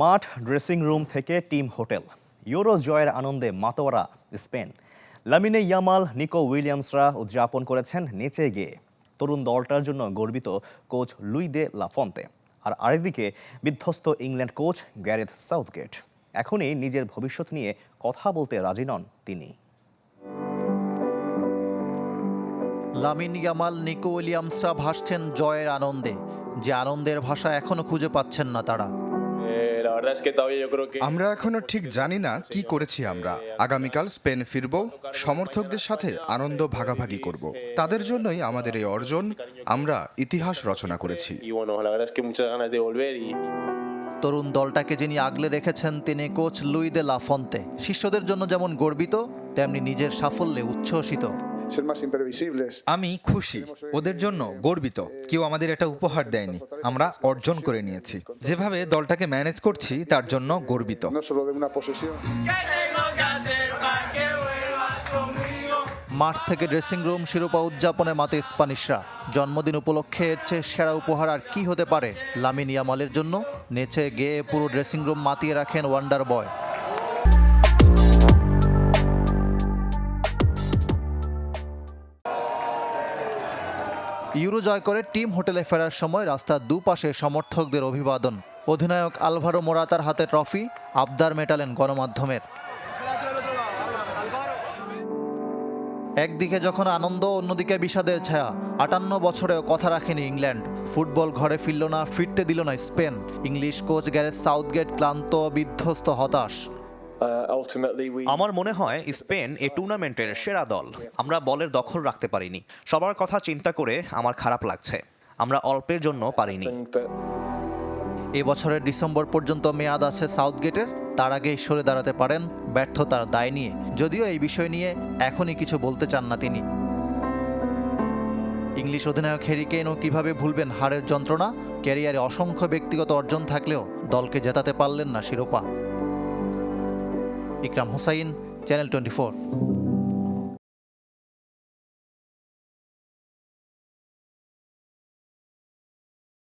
মাঠ dressing room থেকে team hotel. Euro জয়ের আনন্দে মাতোয়ারা, স্পেন। লামিনে ইয়ামাল, নিকো উইলিয়ামসরা উদযাপন করেছেন নেচে গিয়ে। তরুণ দলটার জন্য গর্বিত কোচ লুই দে লাফন্তে। আর আরেকদিকে বিধ্বস্ত ইংল্যান্ড কোচ গ্যারেথ সাউথগেট। এখনই নিজের ভবিষ্যৎ নিয়ে কথা বলতে রাজি নন তিনি। লামিন ইয়ামাল, নিকো উইলিয়ামসরা ভাসছেন জয়ের আনন্দে। যে আনন্দের ভাষা এখনও খুঁজে পাচ্ছেন না তারা। আমরা এখনও ঠিক জানি না কি করেছি আমরা। আগামীকাল স্পেন ফিরব সমর্থকদের সাথে আনন্দ ভাগাভাগি করব। তাদের জন্যই আমাদের এই অর্জন আমরা ইতিহাস রচনা করেছি। তরুণ দলটাকে যিনি আগলে রেখেছেন তিনি কোচ লুই দে লাফন্তে শিষ্যদের জন্য যেমন গর্বিত তেমনি নিজের সাফল্যে উচ্ছ্বসিত. আমি খুশি ওদের জন্য গর্বিত কেউ আমাদের এটা উপহার দেয়নি আমরা অর্জন করে নিয়েছি। যেভাবে দলটাকে ম্যানেজ করছি তার জন্য গর্বিত. মাঠ থেকে ড্রেসিং রুম শিরোপা উদযাপনে মাতে স্প্যানিশরা। জন্মদিন উপলক্ষে এর চেয়ে সেরা উপহার আর কি হতে পারে? লামিন ইয়ামালের জন্য নেচে গেয়ে পুরো ড্রেসিং রুম মাতিয়ে রাখেন ওয়ান্ডার বয় ইউরো জয় করে টিম হোটেলে ফেরার সময় রাস্তার দুপাশে সমর্থকদের অভিবাদন। অধিনায়ক আলভারো মোরাতার হাতে ট্রফি, আবদার মেটালেন গণমাধ্যমের। একদিকে যখন আনন্দ, অন্যদিকে বিষাদের ছায়া। আটান্ন বছরেও কথা রাখেনি ইংল্যান্ড। ফুটবল ঘরে ফিরল না, ফিরতে দিল না Spain. English coach Gareth Southgate ক্লান্ত, বিধ্বস্ত, হতাশ। আমার মনে হয় স্পেন এ টুর্নামেন্টের সেরা দল। আমরা বলের দখল রাখতে পারিনি। সবার কথা চিন্তা করে আমার খারাপ লাগছে। আমরা অল্পের জন্য পারিনি। but এ বছরের ডিসেম্বর পর্যন্ত মেয়াদ আছে সাউথগেটের। তার আগেই সরে দাঁড়াতে পারেন ব্যর্থতার দায় নিয়ে। যদিও এই বিষয় নিয়ে এখনই কিছু বলতে চান না তিনি। ইংলিশ অধিনায়ক হ্যারি কেইনও কীভাবে ভুলবেন হারের যন্ত্রণা? ক্যারিয়ারে অসংখ্য ব্যক্তিগত অর্জন থাকলেও দলকে জেতাতে পারলেন না শিরোপা। ইকরাম হুসাইন চ্যানেল টোয়েন্টি